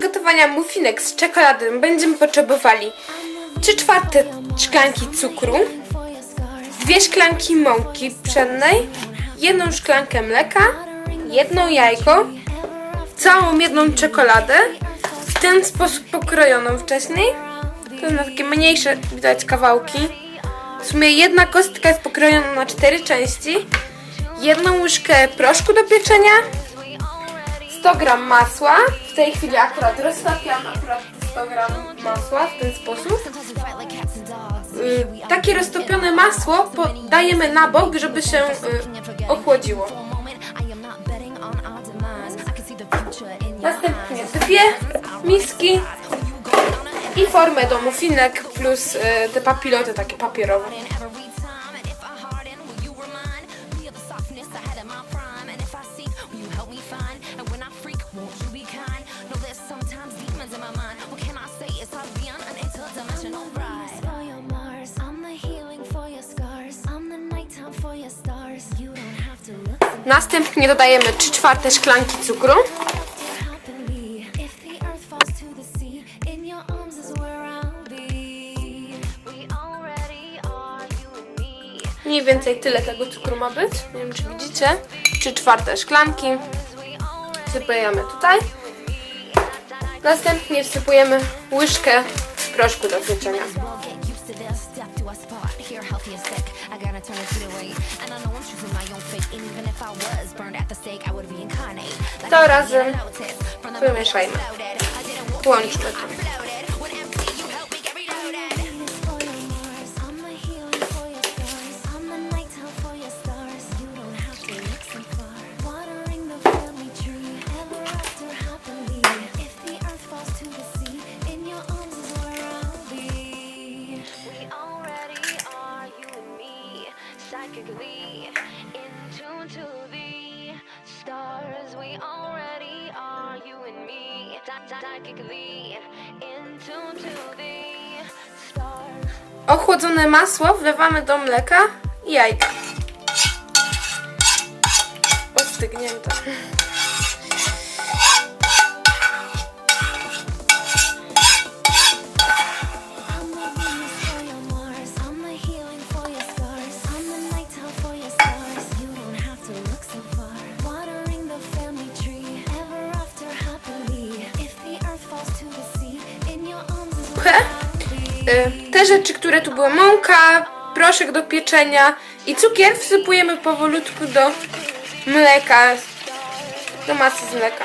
gotowania muffinek z czekoladą będziemy potrzebowali 3 czwarte szklanki cukru, dwie szklanki mąki pszennej, jedną szklankę mleka, jedno jajko, całą jedną czekoladę, w ten sposób pokrojoną wcześniej. To na takie mniejsze widać kawałki. W sumie jedna kostka jest pokrojona na cztery części. Jedną łyżkę proszku do pieczenia, 100 gram masła. W tej chwili akurat roztapiam akurat 100 gram masła w ten sposób. Y, takie roztopione masło podajemy na bok, żeby się y, ochłodziło. Następnie dwie miski i formę do muffinek plus y, te papiloty takie papierowe. Następnie dodajemy 3 czwarte szklanki cukru. Mniej więcej tyle tego cukru ma być. Nie wiem, czy widzicie. 3 czwarte szklanki. Wsypujemy tutaj. Następnie wsypujemy łyżkę proszku do pieczenia. To this. Step to a spot. Here, healthy and sick. I gotta turn it to the way. And I know I'm choosing my own fate. And even if I was burned at the stake, I would be incarnate. Like To razem wymieszajmy. loaded. I didn't walk Łączmy to. Ochłodzone masło wlewamy do mleka i jajka. Ostygnięte. Te rzeczy, które tu były mąka, proszek do pieczenia i cukier wsypujemy powolutku do mleka, do masy z mleka.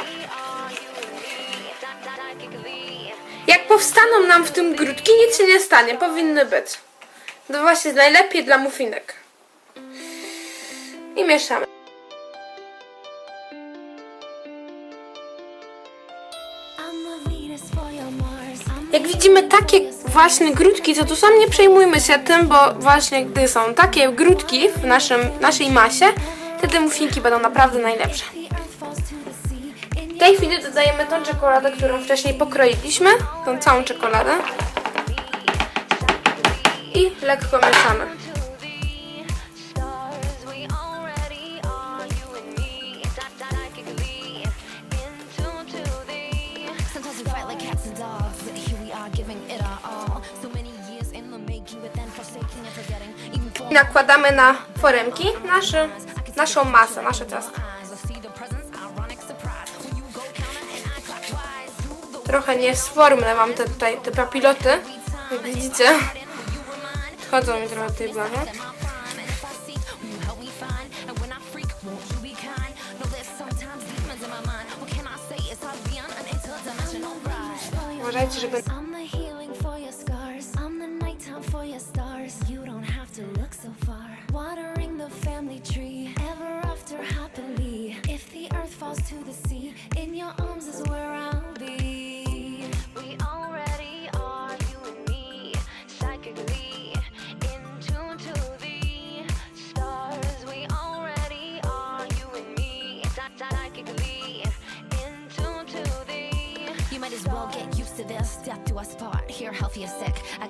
Jak powstaną nam w tym grudki, nic się nie stanie, powinny być. To właśnie jest najlepiej dla muffinek. I mieszamy. I'm. Jak widzimy takie właśnie grudki, to tu sam nie przejmujmy się tym, bo właśnie gdy są takie grudki w naszym, naszej masie, wtedy muffinki będą naprawdę najlepsze. W tej chwili dodajemy tą czekoladę, którą wcześniej pokroiliśmy, tą całą czekoladę i lekko mieszamy. I nakładamy na foremki nasze, naszą masę, nasze ciasto. Trochę niesformne mam te, tutaj te papiloty, jak widzicie. Chodzą mi trochę tej blawy. and if already are, you and me. Psychically in tune to the stars. We already are, you and me. Psychically in tune to the. You might as well get used to this. Death to us part. Here, healthy or sick. I